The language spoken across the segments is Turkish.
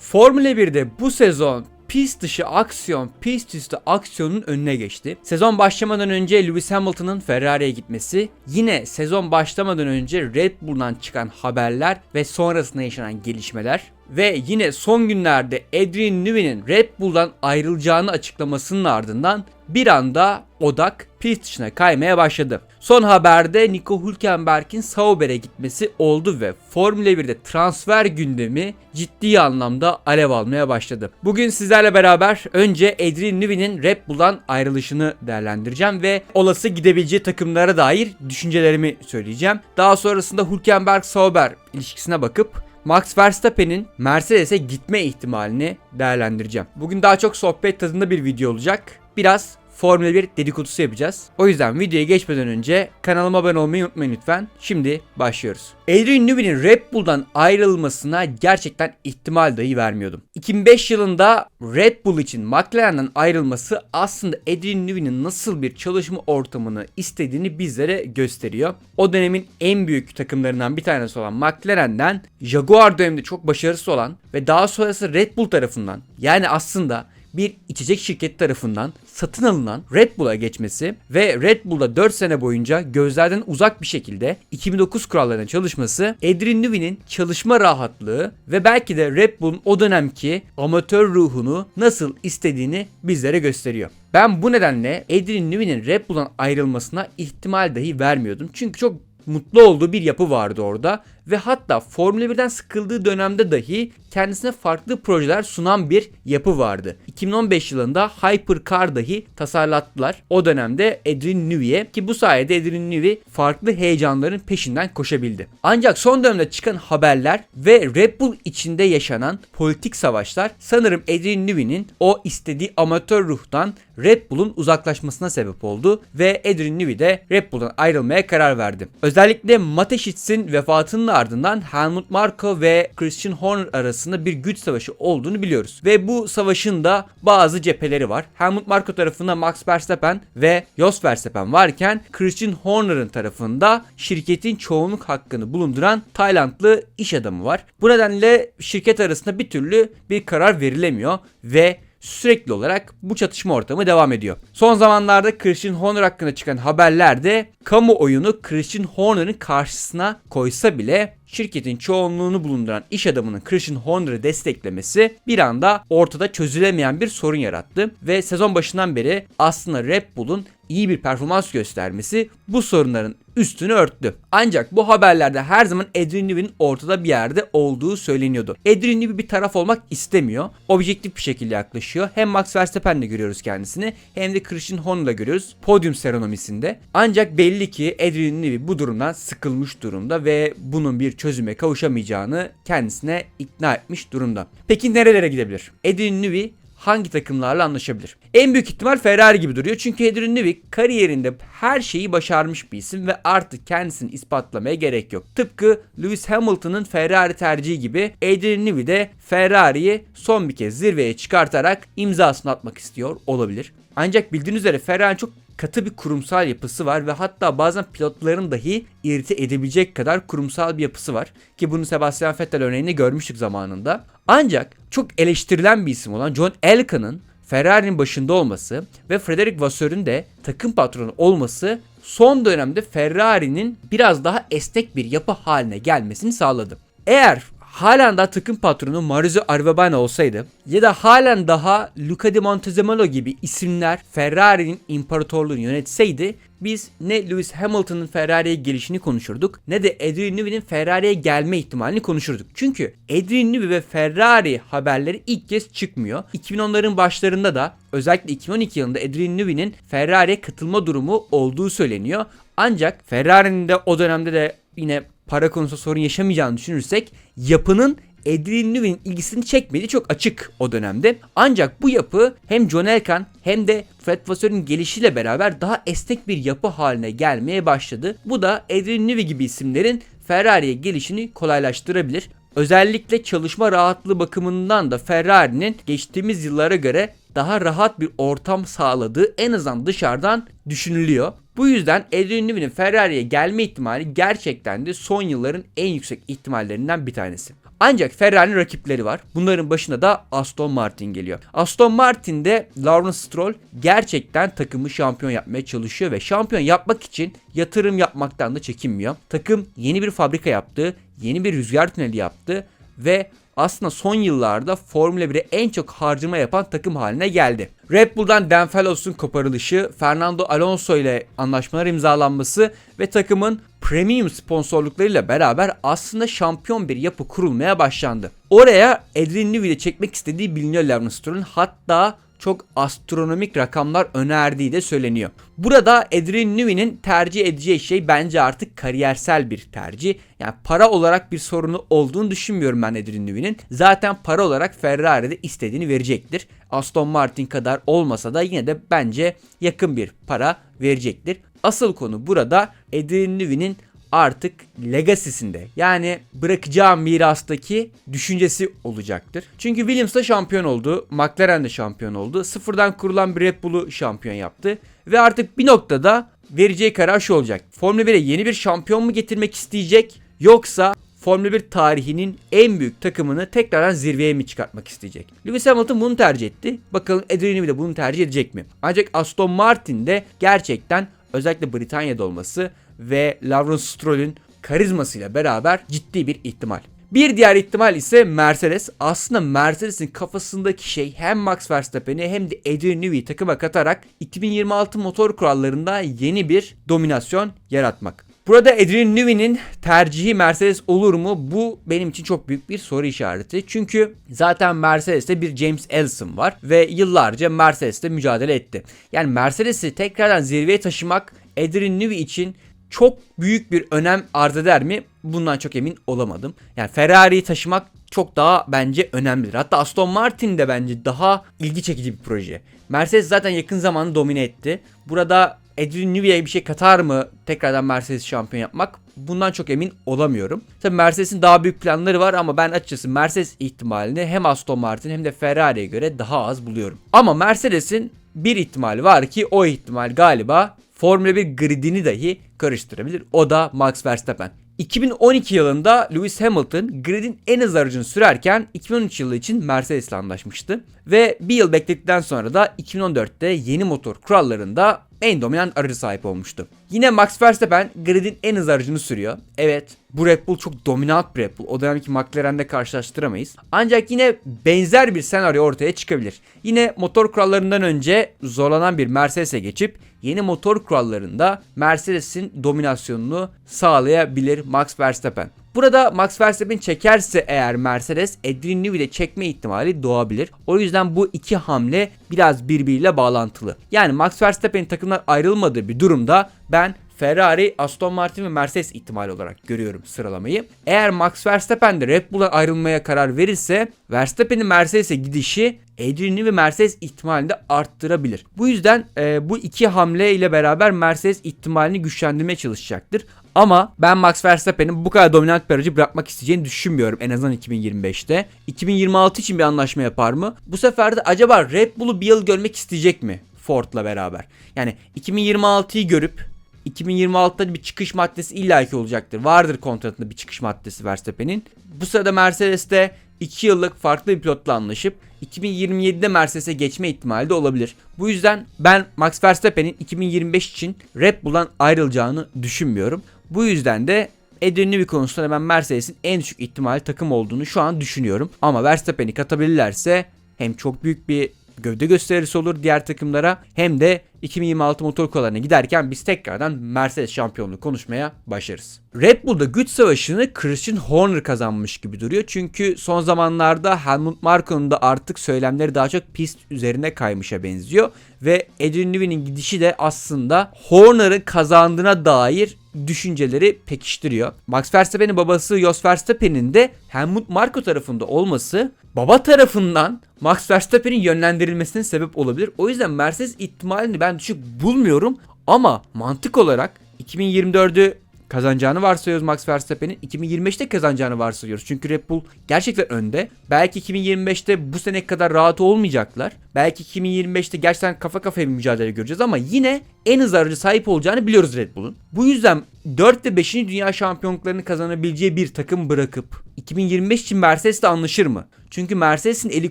Formula 1'de bu sezon pist dışı aksiyon, pist üstü aksiyonun önüne geçti. Sezon başlamadan önce Lewis Hamilton'ın Ferrari'ye gitmesi, yine sezon başlamadan önce Red Bull'dan çıkan haberler ve sonrasında yaşanan gelişmeler ve yine son günlerde Adrian Newey'nin Red Bull'dan ayrılacağını açıklamasının ardından bir anda odak pist dışına kaymaya başladı. Son haberde Nico Hülkenberg'in Sauber'e gitmesi oldu ve Formula 1'de transfer gündemi ciddi anlamda alev almaya başladı. Bugün sizlerle beraber önce Adrian Newey'nin Red Bull'dan ayrılışını değerlendireceğim ve olası gidebileceği takımlara dair düşüncelerimi söyleyeceğim. Daha sonrasında Hülkenberg-Sauber ilişkisine bakıp Max Verstappen'in Mercedes'e gitme ihtimalini değerlendireceğim. Bugün daha çok sohbet tadında bir video olacak. Biraz Formula 1 dedikodusu yapacağız. O yüzden videoya geçmeden önce kanalıma abone olmayı unutmayın lütfen. Şimdi başlıyoruz. Adrian Newey'nin Red Bull'dan ayrılmasına gerçekten ihtimal dahi vermiyordum. 2005 yılında Red Bull için McLaren'den ayrılması aslında Adrian Newey'nin nasıl bir çalışma ortamını istediğini bizlere gösteriyor. O dönemin en büyük takımlarından bir tanesi olan McLaren'den Jaguar döneminde çok başarısız olan ve daha sonrası Red Bull tarafından yani aslında bir içecek şirketi tarafından satın alınan Red Bull'a geçmesi ve Red Bull'da 4 sene boyunca gözlerden uzak bir şekilde 2009 kurallarına çalışması Adrian Newey'nin çalışma rahatlığı ve belki de Red Bull'un o dönemki amatör ruhunu nasıl istediğini bizlere gösteriyor. Ben bu nedenle Adrian Newey'nin Red Bull'dan ayrılmasına ihtimal dahi vermiyordum. Çünkü çok mutlu olduğu bir yapı vardı orada ve hatta Formula 1'den sıkıldığı dönemde dahi kendisine farklı projeler sunan bir yapı vardı. 2015 yılında Hypercar dahi tasarlattılar. O dönemde Adrian Newey'e ki bu sayede Adrian Newey farklı heyecanların peşinden koşabildi. Ancak son dönemde çıkan haberler ve Red Bull içinde yaşanan politik savaşlar sanırım Adrian Newey'nin o istediği amatör ruhtan Red Bull'un uzaklaşmasına sebep oldu ve Adrian Newey de Red Bull'dan ayrılmaya karar verdi. Özellikle Mateschits'in vefatının ardından Helmut Marko ve Christian Horner arasında bir güç savaşı olduğunu biliyoruz. Ve bu savaşın da bazı cepheleri var. Helmut Marko tarafında Max Verstappen ve Jos Verstappen varken Christian Horner'ın tarafında şirketin çoğunluk hakkını bulunduran Taylandlı iş adamı var. Bu nedenle şirket arasında bir türlü bir karar verilemiyor ve sürekli olarak bu çatışma ortamı devam ediyor. Son zamanlarda Christian Horner hakkında çıkan haberlerde kamuoyunu Christian Horner'ın karşısına koysa bile şirketin çoğunluğunu bulunduran iş adamının Christian Horner'ı desteklemesi bir anda ortada çözülemeyen bir sorun yarattı ve sezon başından beri aslında Red Bull'un iyi bir performans göstermesi bu sorunların üstünü örttü. Ancak bu haberlerde her zaman Adrian Newey'nin ortada bir yerde olduğu söyleniyordu. Adrian Newey bir taraf olmak istemiyor. Objektif bir şekilde yaklaşıyor. Hem Max Verstappen'le görüyoruz kendisini hem de Christian Horner'la görüyoruz podyum seremonisinde. Ancak belli ki Adrian Newey bu durumdan sıkılmış durumda ve bunun bir çözüme kavuşamayacağını kendisine ikna etmiş durumda. Peki nerelere gidebilir? Adrian Newey hangi takımlarla anlaşabilir? En büyük ihtimal Ferrari gibi duruyor. Çünkü Adrian Newey kariyerinde her şeyi başarmış bir isim ve artık kendisini ispatlamaya gerek yok. Tıpkı Lewis Hamilton'ın Ferrari tercihi gibi Adrian Newey de Ferrari'yi son bir kez zirveye çıkartarak imzasını atmak istiyor olabilir. Ancak bildiğiniz üzere Ferrari çok katı bir kurumsal yapısı var ve hatta bazen pilotların dahi irite edebilecek kadar kurumsal bir yapısı var. Ki bunu Sebastian Vettel örneğinde görmüştük zamanında. Ancak çok eleştirilen bir isim olan John Elkan'ın Ferrari'nin başında olması ve Frederic Vasseur'ün de takım patronu olması son dönemde Ferrari'nin biraz daha esnek bir yapı haline gelmesini sağladı. Eğer halen daha takım patronu Maurizio Arrivabene olsaydı ya da halen daha Luca Di Montezemolo gibi isimler Ferrari'nin imparatorluğunu yönetseydi biz ne Lewis Hamilton'ın Ferrari'ye gelişini konuşurduk ne de Adrian Newey'nin Ferrari'ye gelme ihtimalini konuşurduk. Çünkü Adrian Newey ve Ferrari haberleri ilk kez çıkmıyor. 2010'ların başlarında da özellikle 2012 yılında Adrian Newey'nin Ferrari'ye katılma durumu olduğu söyleniyor. Ancak Ferrari'nin de o dönemde de yine para konusunda sorun yaşamayacağını düşünürsek yapının Adrian Newey'nin ilgisini çekmediği çok açık o dönemde. Ancak bu yapı hem John Elkann hem de Fred Vasseur'ün gelişiyle beraber daha esnek bir yapı haline gelmeye başladı. Bu da Adrian Newey gibi isimlerin Ferrari'ye gelişini kolaylaştırabilir. Özellikle çalışma rahatlığı bakımından da Ferrari'nin geçtiğimiz yıllara göre daha rahat bir ortam sağladığı en azından dışarıdan düşünülüyor. Bu yüzden Adrian Newey'nin Ferrari'ye gelme ihtimali gerçekten de son yılların en yüksek ihtimallerinden bir tanesi. Ancak Ferrari'nin rakipleri var. Bunların başında da Aston Martin geliyor. Aston Martin'de Lawrence Stroll gerçekten takımı şampiyon yapmaya çalışıyor ve şampiyon yapmak için yatırım yapmaktan da çekinmiyor. Takım yeni bir fabrika yaptı, yeni bir rüzgar tüneli yaptı ve aslında son yıllarda Formula 1'e en çok harcama yapan takım haline geldi. Red Bull'dan Dan Fellows'un koparılışı, Fernando Alonso ile anlaşmalar imzalanması ve takımın premium sponsorluklarıyla beraber aslında şampiyon bir yapı kurulmaya başlandı. Oraya Adrian Newey'i de çekmek istediği biliniyor Lawrence Stroll'un. Hatta çok astronomik rakamlar önerdiği de söyleniyor. Burada Adrian Newey'nin tercih edeceği şey bence artık kariyersel bir tercih. Yani para olarak bir sorunu olduğunu düşünmüyorum ben Adrian Newey'nin. Zaten para olarak Ferrari'de istediğini verecektir. Aston Martin kadar olmasa da yine de bence yakın bir para verecektir. Asıl konu burada Adrian Newey'nin artık legacy'sinde yani bırakacağı mirastaki düşüncesi olacaktır. Çünkü Williams da şampiyon oldu, McLaren de şampiyon oldu. Sıfırdan kurulan bir Red Bull'u şampiyon yaptı. Ve artık bir noktada vereceği karar şu olacak. Formula 1'e yeni bir şampiyon mu getirmek isteyecek yoksa Formula 1 tarihinin en büyük takımını tekrardan zirveye mi çıkartmak isteyecek? Lewis Hamilton bunu tercih etti. Bakalım Adrian Newey de bunu tercih edecek mi? Ancak Aston Martin de gerçekten özellikle Britanya'da olması ve Lawrence Stroll'ün karizmasıyla beraber ciddi bir ihtimal. Bir diğer ihtimal ise Mercedes. Aslında Mercedes'in kafasındaki şey hem Max Verstappen'i hem de Adrian Newey'i takıma katarak 2026 motor kurallarında yeni bir dominasyon yaratmak. Burada Adrian Newey'nin tercihi Mercedes olur mu? Bu benim için çok büyük bir soru işareti. Çünkü zaten Mercedes'te bir James Ellison var ve yıllarca Mercedes'te mücadele etti. Yani Mercedes'i tekrardan zirveye taşımak Adrian Newey için çok büyük bir önem arz eder mi? Bundan çok emin olamadım. Yani Ferrari'yi taşımak çok daha bence önemlidir. Hatta Aston Martin de bence daha ilgi çekici bir proje. Mercedes zaten yakın zamanda domine etti. Burada Adrian Newey'e bir şey katar mı tekrardan Mercedes şampiyon yapmak? Bundan çok emin olamıyorum. Tabii Mercedes'in daha büyük planları var ama ben açıkçası Mercedes ihtimalini hem Aston Martin hem de Ferrari'ye göre daha az buluyorum. Ama Mercedes'in bir ihtimal var ki o ihtimal galiba Formula 1 gridini dahi karıştırabilir. O da Max Verstappen. 2012 yılında Lewis Hamilton gridin en hızlı aracını sürerken 2013 yılı için Mercedes ile anlaşmıştı. Ve bir yıl bekledikten sonra da 2014'te yeni motor kurallarında en dominant aracı sahip olmuştu. Yine Max Verstappen gridin en hızlı aracını sürüyor. Evet bu Red Bull çok dominant bir Red Bull. O dönemki McLaren'de karşılaştıramayız. Ancak yine benzer bir senaryo ortaya çıkabilir. Yine motor kurallarından önce zorlanan bir Mercedes'e geçip yeni motor kurallarında Mercedes'in dominasyonunu sağlayabilir Max Verstappen. Burada Max Verstappen çekerse eğer Mercedes Adrian Newey'i de çekme ihtimali doğabilir. O yüzden bu iki hamle biraz birbiriyle bağlantılı. Yani Max Verstappen'in takımlar ayrılmadığı bir durumda ben Ferrari, Aston Martin ve Mercedes ihtimali olarak görüyorum sıralamayı. Eğer Max Verstappen de Red Bull'a ayrılmaya karar verirse Verstappen'in Mercedes'e gidişi Adrian Newey ve Mercedes ihtimalini de arttırabilir. Bu yüzden e, bu iki hamle ile beraber Mercedes ihtimalini güçlendirmeye çalışacaktır. Ama ben Max Verstappen'in bu kadar dominant bir aracı bırakmak isteyeceğini düşünmüyorum en azından 2025'te. 2026 için bir anlaşma yapar mı? Bu sefer de acaba Red Bull'u bir yıl görmek isteyecek mi Ford'la beraber? Yani 2026'yı görüp 2026'da bir çıkış maddesi illaki olacaktır. Vardır kontratında bir çıkış maddesi Verstappen'in. Bu sırada Mercedes'te 2 yıllık farklı bir pilotla anlaşıp 2027'de Mercedes'e geçme ihtimali de olabilir. Bu yüzden ben Max Verstappen'in 2025 için Red Bull'dan ayrılacağını düşünmüyorum. Bu yüzden de Newey konusunda ben Mercedes'in en düşük ihtimali takım olduğunu şu an düşünüyorum. Ama Verstappen'i katabilirlerse hem çok büyük bir gövde gösterisi olur diğer takımlara hem de 2026 motor kurallarına giderken biz tekrardan Mercedes şampiyonluğu konuşmaya başlarız. Red Bull'da güç savaşını Christian Horner kazanmış gibi duruyor. Çünkü son zamanlarda Helmut Marko'nun da artık söylemleri daha çok pist üzerine kaymışa benziyor. Ve Adrian Newey'nin gidişi de aslında Horner'ın kazandığına dair düşünceleri pekiştiriyor. Max Verstappen'in babası Jos Verstappen'in de Helmut Marko tarafında olması baba tarafından Max Verstappen'in yönlendirilmesine sebep olabilir. O yüzden Mercedes ihtimalini ben düşük bulmuyorum ama mantık olarak 2024'ü kazanacağını varsayıyoruz Max Verstappen'in. 2025'te kazanacağını varsayıyoruz. Çünkü Red Bull gerçekten önde. Belki 2025'te bu sene kadar rahat olmayacaklar. Belki 2025'te gerçekten kafa kafaya bir mücadele göreceğiz ama yine en hızlı aracı sahip olacağını biliyoruz Red Bull'un. Bu yüzden 4 ve 5. dünya şampiyonluklarını kazanabileceği bir takım bırakıp 2025 için Mercedes'le anlaşır mı? Çünkü Mercedes'in eli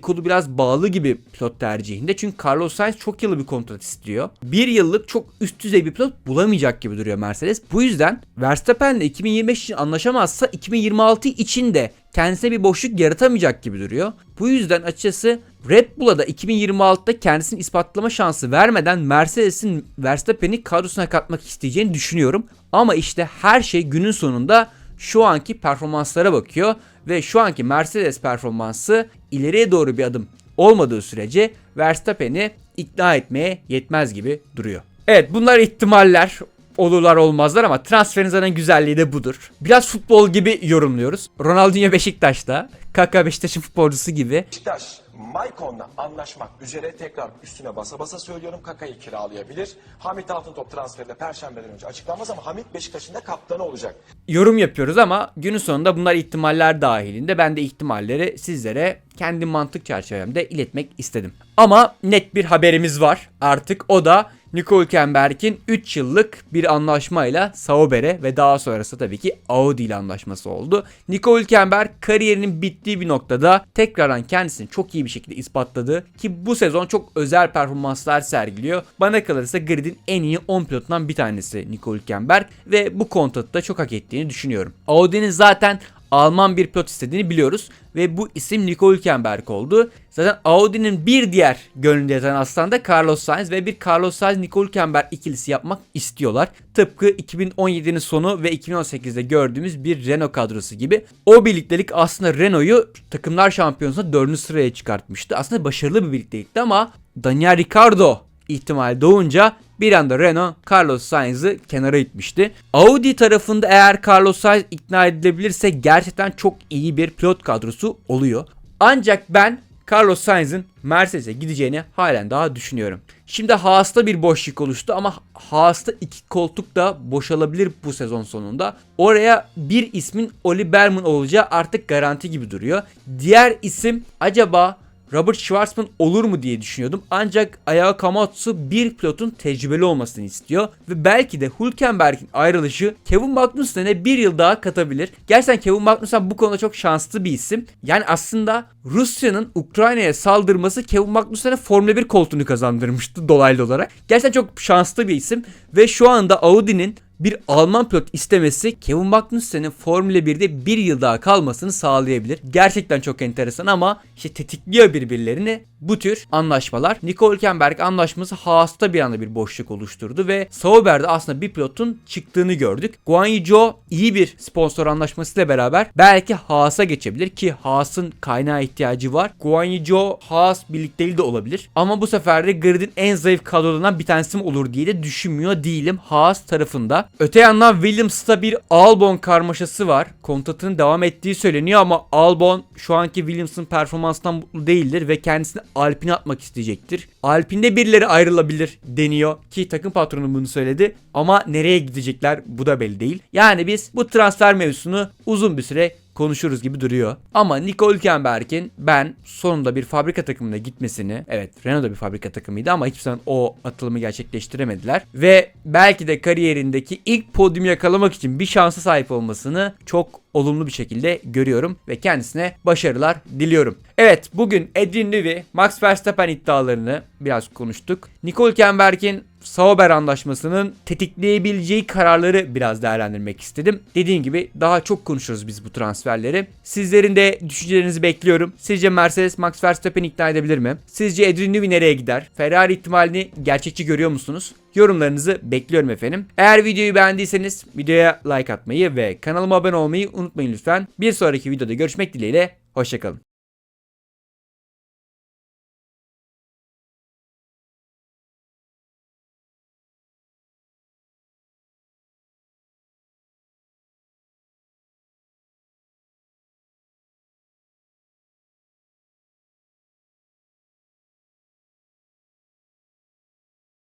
kolu biraz bağlı gibi pilot tercihinde. Çünkü Carlos Sainz çok yıllık bir kontrat istiyor. Bir yıllık çok üst düzey bir pilot bulamayacak gibi duruyor Mercedes. Bu yüzden Verstappen'le 2025 için anlaşamazsa 2026 için de kendisine bir boşluk yaratamayacak gibi duruyor. Bu yüzden açıkçası Red Bull'a da 2026'da kendisini ispatlama şansı vermeden Mercedes'in Verstappen'i kadrosuna katmak isteyeceğini düşünüyorum. Ama işte her şey günün sonunda şu anki performanslara bakıyor ve şu anki Mercedes performansı ileriye doğru bir adım olmadığı sürece Verstappen'i ikna etmeye yetmez gibi duruyor. Evet bunlar ihtimaller olurlar olmazlar ama transferin zaten güzelliği de budur. Biraz futbol gibi yorumluyoruz. Ronaldinho Beşiktaş'ta, Kaka Beşiktaş'ın futbolcusu gibi. Beşiktaş Maykon'la anlaşmak üzere tekrar üstüne basa basa söylüyorum Kaka'yı kiralayabilir. Hamit Altıntop transferi de perşembeden önce açıklanmaz ama Hamit Beşiktaş'ın da kaptanı olacak. yorum yapıyoruz ama günün sonunda bunlar ihtimaller dahilinde. Ben de ihtimalleri sizlere kendi mantık çerçevemde iletmek istedim. Ama net bir haberimiz var artık o da Nico Hülkenberg'in 3 yıllık bir anlaşmayla Sauber'e ve daha sonrası tabii ki Audi ile anlaşması oldu. Nico Hülkenberg kariyerinin bittiği bir noktada tekrardan kendisini çok iyi bir şekilde ispatladı ki bu sezon çok özel performanslar sergiliyor. Bana kalırsa gridin en iyi 10 pilotundan bir tanesi Nico Hülkenberg ve bu kontratı da çok hak ettiğini düşünüyorum. Audi'nin zaten Alman bir pilot istediğini biliyoruz ve bu isim Nico Hülkenberg oldu. Zaten Audi'nin bir diğer gönlünde yatan aslan Carlos Sainz ve bir Carlos Sainz Nico Hülkenberg ikilisi yapmak istiyorlar. Tıpkı 2017'nin sonu ve 2018'de gördüğümüz bir Renault kadrosu gibi. O birliktelik aslında Renault'u takımlar şampiyonasında 4. sıraya çıkartmıştı. Aslında başarılı bir birliktelikti ama Daniel Ricciardo ihtimal doğunca bir anda Renault Carlos Sainz'ı kenara itmişti. Audi tarafında eğer Carlos Sainz ikna edilebilirse gerçekten çok iyi bir pilot kadrosu oluyor. Ancak ben Carlos Sainz'ın Mercedes'e gideceğini halen daha düşünüyorum. Şimdi Haas'ta bir boşluk oluştu ama Haas'ta iki koltuk da boşalabilir bu sezon sonunda. Oraya bir ismin Oli Berman olacağı artık garanti gibi duruyor. Diğer isim acaba Robert Schwarzman olur mu diye düşünüyordum. Ancak Ayao Kamatsu bir pilotun tecrübeli olmasını istiyor. Ve belki de Hülkenberg'in ayrılışı Kevin Magnussen'e bir yıl daha katabilir. Gerçekten Kevin Magnussen bu konuda çok şanslı bir isim. Yani aslında Rusya'nın Ukrayna'ya saldırması Kevin Magnussen'e Formula 1 koltuğunu kazandırmıştı dolaylı olarak. Gerçekten çok şanslı bir isim. Ve şu anda Audi'nin bir Alman pilot istemesi Kevin Magnussen'in Formula 1'de bir yıl daha kalmasını sağlayabilir. Gerçekten çok enteresan ama işte tetikliyor birbirlerini bu tür anlaşmalar. Nico Hülkenberg anlaşması Haas'ta bir anda bir boşluk oluşturdu ve Sauber'de aslında bir pilotun çıktığını gördük. Guan Yu Zhou iyi bir sponsor anlaşmasıyla beraber belki Haas'a geçebilir ki Haas'ın kaynağı ihtiyacı var. Guan Yu Zhou Haas birlikteliği de olabilir. Ama bu sefer de gridin en zayıf kadrolarından bir tanesi mi olur diye de düşünmüyor değilim Haas tarafında. Öte yandan Williams'ta bir Albon karmaşası var. Kontratının devam ettiği söyleniyor ama Albon şu anki Williams'ın performansından mutlu değildir ve kendisini Alpine'e atmak isteyecektir. Alpine'de birileri ayrılabilir deniyor ki takım patronu bunu söyledi ama nereye gidecekler bu da belli değil. Yani biz bu transfer mevzusunu uzun bir süre konuşuruz gibi duruyor. Ama Nico Hülkenberg'in ben sonunda bir fabrika takımına gitmesini, evet Renault da bir fabrika takımıydı ama hiçbir zaman o atılımı gerçekleştiremediler. Ve belki de kariyerindeki ilk podyumu yakalamak için bir şansa sahip olmasını çok olumlu bir şekilde görüyorum ve kendisine başarılar diliyorum. Evet bugün Adrian Newey, Max Verstappen iddialarını biraz konuştuk. Nico Hülkenberg'in Sauber anlaşmasının tetikleyebileceği kararları biraz değerlendirmek istedim. Dediğim gibi daha çok konuşuruz biz bu transferleri. Sizlerin de düşüncelerinizi bekliyorum. Sizce Mercedes Max Verstappen ikna edebilir mi? Sizce Adrian Newey nereye gider? Ferrari ihtimalini gerçekçi görüyor musunuz? Yorumlarınızı bekliyorum efendim. Eğer videoyu beğendiyseniz videoya like atmayı ve kanalıma abone olmayı unutmayın lütfen. Bir sonraki videoda görüşmek dileğiyle. Hoşçakalın.